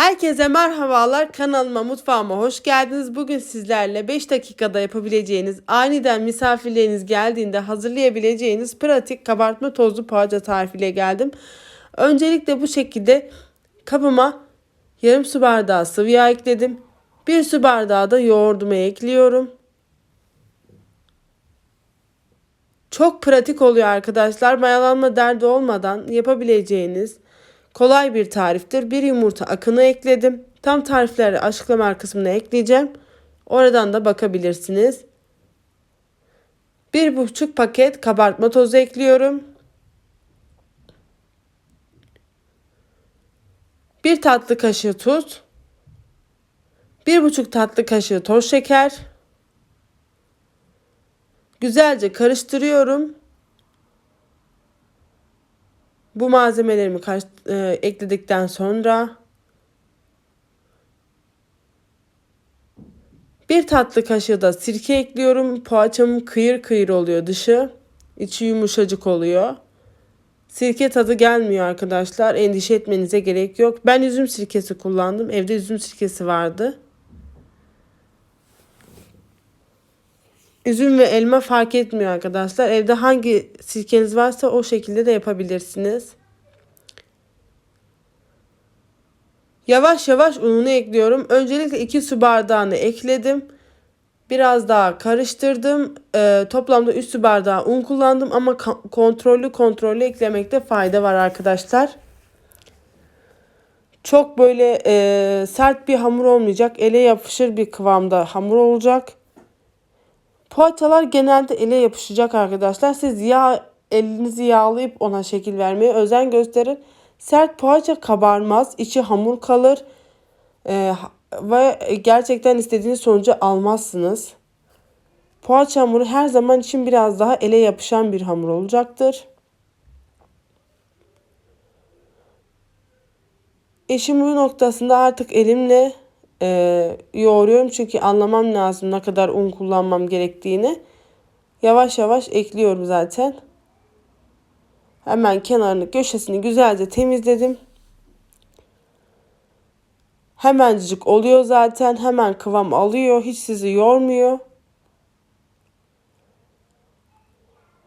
Herkese merhabalar. Kanalıma, mutfağıma hoş geldiniz. Bugün sizlerle 5 dakikada yapabileceğiniz, aniden misafirleriniz geldiğinde hazırlayabileceğiniz pratik kabartma tozlu poğaça tarifiyle geldim. Öncelikle bu şekilde kabıma yarım su bardağı sıvı yağ ekledim. 1 su bardağı da yoğurdumu ekliyorum. Çok pratik oluyor arkadaşlar. Mayalanma derdi olmadan yapabileceğiniz kolay bir tariftir. Bir yumurta akını ekledim. Tam tarifleri açıklama kısmına ekleyeceğim. Oradan da bakabilirsiniz. Bir buçuk paket kabartma tozu ekliyorum. Bir tatlı kaşığı tuz. Bir buçuk tatlı kaşığı toz şeker. Güzelce karıştırıyorum. Bu malzemelerimi karış, e, ekledikten sonra bir tatlı kaşığı da sirke ekliyorum. Poğaçamın kıyır kıyır oluyor dışı. içi yumuşacık oluyor. Sirke tadı gelmiyor arkadaşlar. Endişe etmenize gerek yok. Ben üzüm sirkesi kullandım. Evde üzüm sirkesi vardı. Üzüm ve elma fark etmiyor arkadaşlar. Evde hangi sirkeniz varsa o şekilde de yapabilirsiniz. Yavaş yavaş ununu ekliyorum. Öncelikle 2 su bardağını ekledim. Biraz daha karıştırdım. Ee, toplamda 3 su bardağı un kullandım ama kontrollü kontrollü eklemekte fayda var arkadaşlar. Çok böyle e, sert bir hamur olmayacak. Ele yapışır bir kıvamda hamur olacak. Poğaçalar genelde ele yapışacak arkadaşlar. Siz yağ elinizi yağlayıp ona şekil vermeye özen gösterin. Sert poğaça kabarmaz, içi hamur kalır ee, ve gerçekten istediğiniz sonucu almazsınız. Poğaça hamuru her zaman için biraz daha ele yapışan bir hamur olacaktır. Eşim bu noktasında artık elimle e, yoğuruyorum çünkü anlamam lazım ne kadar un kullanmam gerektiğini. Yavaş yavaş ekliyorum zaten. Hemen kenarını köşesini güzelce temizledim. Hemencik oluyor zaten. Hemen kıvam alıyor. Hiç sizi yormuyor.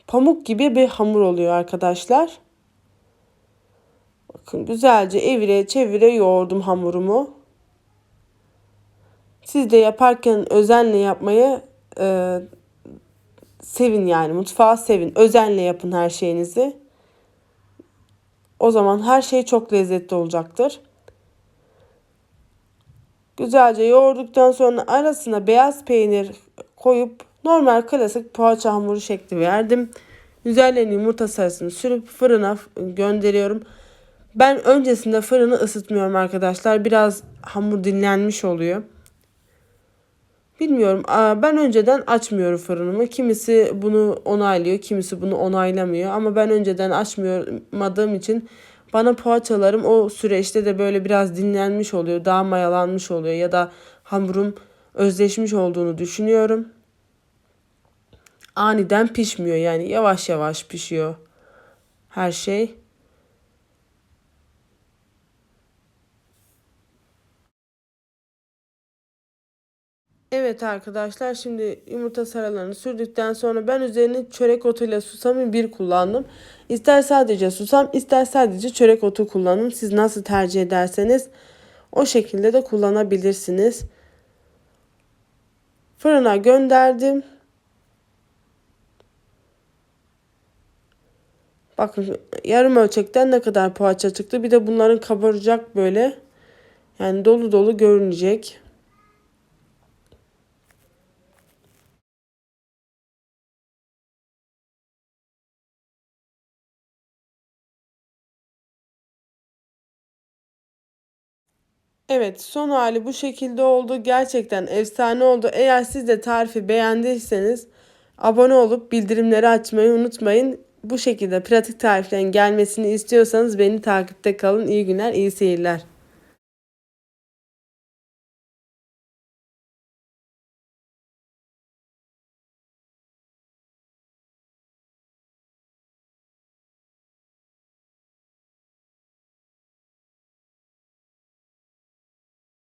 Pamuk gibi bir hamur oluyor arkadaşlar. Bakın güzelce evire çevire yoğurdum hamurumu. Siz de yaparken özenle yapmayı e, sevin yani mutfağı sevin. Özenle yapın her şeyinizi. O zaman her şey çok lezzetli olacaktır. Güzelce yoğurduktan sonra arasına beyaz peynir koyup normal klasik poğaça hamuru şekli verdim. Üzerlerine yumurta sarısını sürüp fırına gönderiyorum. Ben öncesinde fırını ısıtmıyorum arkadaşlar. Biraz hamur dinlenmiş oluyor. Bilmiyorum. Ben önceden açmıyorum fırınımı. Kimisi bunu onaylıyor, kimisi bunu onaylamıyor. Ama ben önceden açmadığım için bana poğaçalarım o süreçte de böyle biraz dinlenmiş oluyor, daha mayalanmış oluyor ya da hamurum özleşmiş olduğunu düşünüyorum. Aniden pişmiyor yani yavaş yavaş pişiyor her şey. Evet arkadaşlar şimdi yumurta sarılarını sürdükten sonra ben üzerine çörek otuyla susamı bir kullandım. İster sadece susam ister sadece çörek otu kullanın. Siz nasıl tercih ederseniz o şekilde de kullanabilirsiniz. Fırına gönderdim. Bakın yarım ölçekten ne kadar poğaça çıktı. Bir de bunların kabaracak böyle. Yani dolu dolu görünecek. Evet son hali bu şekilde oldu. Gerçekten efsane oldu. Eğer siz de tarifi beğendiyseniz abone olup bildirimleri açmayı unutmayın. Bu şekilde pratik tariflerin gelmesini istiyorsanız beni takipte kalın. İyi günler, iyi seyirler.